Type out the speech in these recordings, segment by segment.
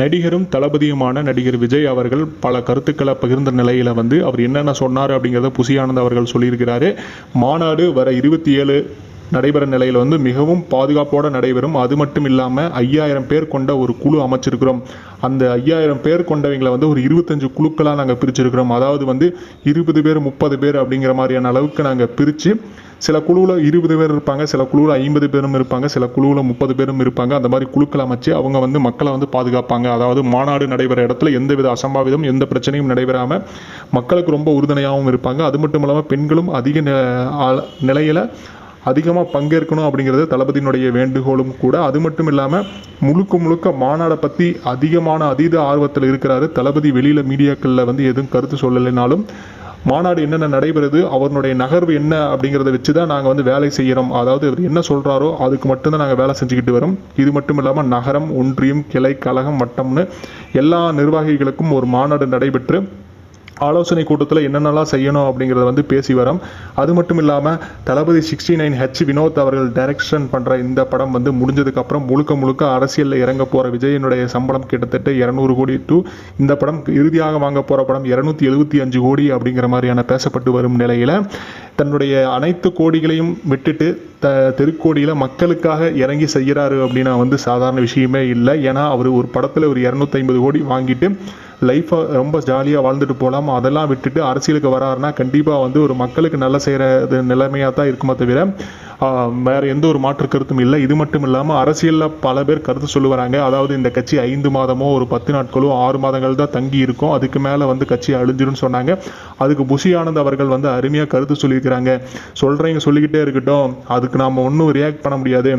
நடிகரும் தளபதியுமான நடிகர் விஜய் அவர்கள் பல கருத்துக்களை பகிர்ந்த நிலையில் வந்து அவர் என்னென்ன சொன்னார் அப்படிங்கிறத புசியானந்த் அவர்கள் சொல்லியிருக்கிறாரு. மாநாடு வர இருபத்தி ஏழு நடைபெற நிலையில் வந்து மிகவும் பாதுகாப்போடு நடைபெறும். அது மட்டும் இல்லாமல் ஐயாயிரம் பேர் கொண்ட ஒரு குழு அமைச்சிருக்கிறோம். அந்த ஐயாயிரம் பேர் கொண்டவங்களை வந்து ஒரு இருபத்தஞ்சு குழுக்களாக நாங்கள் பிரிச்சிருக்கிறோம். அதாவது வந்து இருபது பேர் முப்பது பேர் அப்படிங்கிற மாதிரியான அளவுக்கு நாங்கள் பிரித்து சில குழுவில் இருபது பேர் இருப்பாங்க சில குழுவில் ஐம்பது பேரும் இருப்பாங்க சில குழுவில் முப்பது பேரும் இருப்பாங்க. அந்த மாதிரி குழுக்கள் அமைச்சு அவங்க வந்து மக்களை வந்து பாதுகாப்பாங்க. அதாவது மாநாடு நடைபெற இடத்துல எந்தவித அசம்பாவிதம் எந்த பிரச்சனையும் நடைபெறாமல் மக்களுக்கு ரொம்ப உறுதுணையாகவும் இருப்பாங்க. அது மட்டும் இல்லாமல் பெண்களும் அதிக நிலையில் அதிகமாக பங்கேற்கணும் அப்படிங்கிறது தளபதியினுடைய வேண்டுகோளும் கூட. அது மட்டும் இல்லாமல் முழுக்க முழுக்க மாநாடை பற்றி அதிகமான அதீத ஆர்வத்தில் இருக்கிறாரு தளபதி. வெளியில் மீடியாக்களில் வந்து எதுவும் கருத்து சொல்லலைனாலும் மாநாடு என்னென்ன நடைபெறுது அவருடைய நகர்வு என்ன அப்படிங்கிறத வச்சு தான் நாங்கள் வந்து வேலை செய்கிறோம் அதாவது அவர் என்ன சொல்கிறாரோ அதுக்கு மட்டும்தான் நாங்கள் வேலை செஞ்சுக்கிட்டு வரோம். இது மட்டும் இல்லாமல் நகரம் ஒன்றியம் கிளை கழகம் வட்டம்னு எல்லா நிர்வாகிகளுக்கும் ஒரு மாநாடு நடைபெற்று ஆலோசனை கூட்டத்தில் என்னென்னலாம் செய்யணும் அப்படிங்கிறத வந்து பேசி வரோம். அது மட்டும் இல்லாமல் Thalapathy sixty nine H Vinoth அவர்கள் டைரக்ஷன் பண்ணுற இந்த படம் வந்து முடிஞ்சதுக்கப்புறம் முழுக்க முழுக்க அரசியலில் இறங்க போகிற விஜயனுடைய சம்பளம் கிட்டத்தட்ட இரநூறு கோடி டு இந்த படம் இறுதியாக வாங்க போகிற படம் இரநூத்தி எழுபத்தி அஞ்சு கோடி அப்படிங்கிற மாதிரியான பேசப்பட்டு வரும் நிலையில் தன்னுடைய அனைத்து கோடிகளையும் விட்டுட்டு த தெருக்கோடியில் மக்களுக்காக இறங்கி செய்கிறாரு அப்படின்னா வந்து சாதாரண விஷயமே இல்லை. ஏன்னா அவர் ஒரு படத்தில் ஒரு இரநூத்தி ஐம்பது கோடி வாங்கிட்டு லைஃப்பை ரொம்ப ஜாலியாக வாழ்ந்துட்டு போகலாம் அதெல்லாம் விட்டுட்டு அரசியலுக்கு வராருன்னா கண்டிப்பாக வந்து ஒரு மக்களுக்கு நல்ல செய்கிறது நிலைமையாக தான் இருக்குமே தவிர வேறு எந்த ஒரு மாற்று கருத்தும் இல்லை. இது மட்டும் இல்லாமல் அரசியலில் பல பேர் கருத்து சொல்லுவாங்க அதாவது இந்த கட்சி ஐந்து மாதமோ ஒரு பத்து நாட்களோ ஆறு மாதங்கள் தான் தங்கி இருக்கும். அதுக்கு மேலே வந்து கட்சி அழிஞ்சிரும்னு சொன்னாங்க. அதுக்கு புஷி ஆனந்த் அவர்கள் வந்து அருமையாக கருத்து சொல்லியிருக்கிறாங்க. சொல்கிறீங்க சொல்லிக்கிட்டே இருக்கட்டும். அதுக்கு நாம் ஒன்றும் ரியாக்ட் பண்ண முடியாது.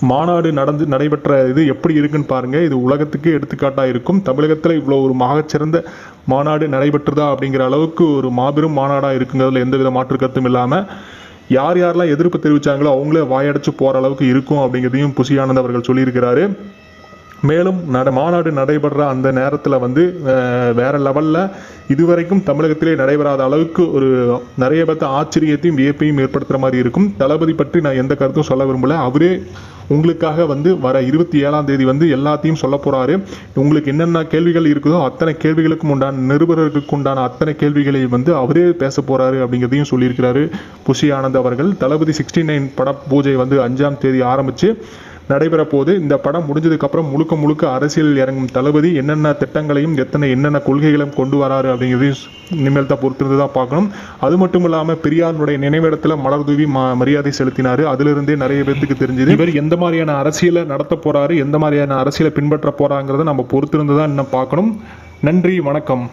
மாநாடு நடந்து நடைபெற்ற இது எப்படி இருக்குன்னு பாருங்க. இது உலகத்துக்கு எடுத்துக்காட்டாக இருக்கும். தமிழகத்தில் இவ்வளோ ஒரு மகச்சிறந்த மாநாடு நடைபெற்றதா அப்படிங்கிற அளவுக்கு ஒரு மாபெரும் மாநாடாக இருக்குங்கிறதுல எந்தவித மாற்று கருத்தும் இல்லாமல் யார் யாரெல்லாம் எதிர்ப்பு தெரிவிச்சாங்களோ அவங்களே வாயடைச்சு போகிற அளவுக்கு இருக்கும் அப்படிங்கிறதையும் புசியானந்த் அவர்கள் சொல்லியிருக்கிறாரு. மேலும் நட மாநாடு நடைபெற அந்த நேரத்தில் வந்து வேறு லெவலில் இதுவரைக்கும் தமிழகத்திலே நடைபெறாத அளவுக்கு ஒரு நிறைய பேர்த்த ஆச்சரியத்தையும் வியப்பையும் ஏற்படுத்துகிற மாதிரி இருக்கும். தளபதி பற்றி நான் எந்த கருத்தும் சொல்ல விரும்பலை. அவரே உங்களுக்காக வந்து வர இருபத்தி ஏழாம் தேதி வந்து எல்லாத்தையும் சொல்ல போகிறாரு உங்களுக்கு என்னென்ன கேள்விகள் இருக்குதோ அத்தனை கேள்விகளுக்கும் உண்டான நிருபர்களுக்கு உண்டான அத்தனை கேள்விகளை வந்து அவரே பேச போகிறாரு அப்படிங்கிறதையும் சொல்லியிருக்கிறாரு. புஷி ஆனந்த் அவர்கள் தளபதி சிக்ஸ்டி நைன் பட பூஜை வந்து அஞ்சாம் தேதி ஆரம்பித்து நடைபெற போது இந்த படம் முடிஞ்சதுக்கு அப்புறம் முழுக்க முழுக்க அரசியலில் இறங்கும் தளபதி என்னென்ன திட்டங்களையும் எத்தனை என்னென்ன கொள்கைகளையும் கொண்டு வராரு அப்படிங்கிறதையும் இனிமேல் தான் பொறுத்திருந்து தான் பார்க்கணும். அது மட்டும் இல்லாமல் பெரியாருடைய நினைவிடத்தில் மலர் தூவி மரியாதை செலுத்தினார். அதிலிருந்தே நிறைய பேருக்கு தெரிஞ்சது. இவர் எந்த மாதிரியான அரசியலை நடத்த போறாரு எந்த மாதிரியான அரசியலை பின்பற்ற போறாங்கிறத நம்ம பொறுத்திருந்து தான் இன்னும் பார்க்கணும். நன்றி வணக்கம்.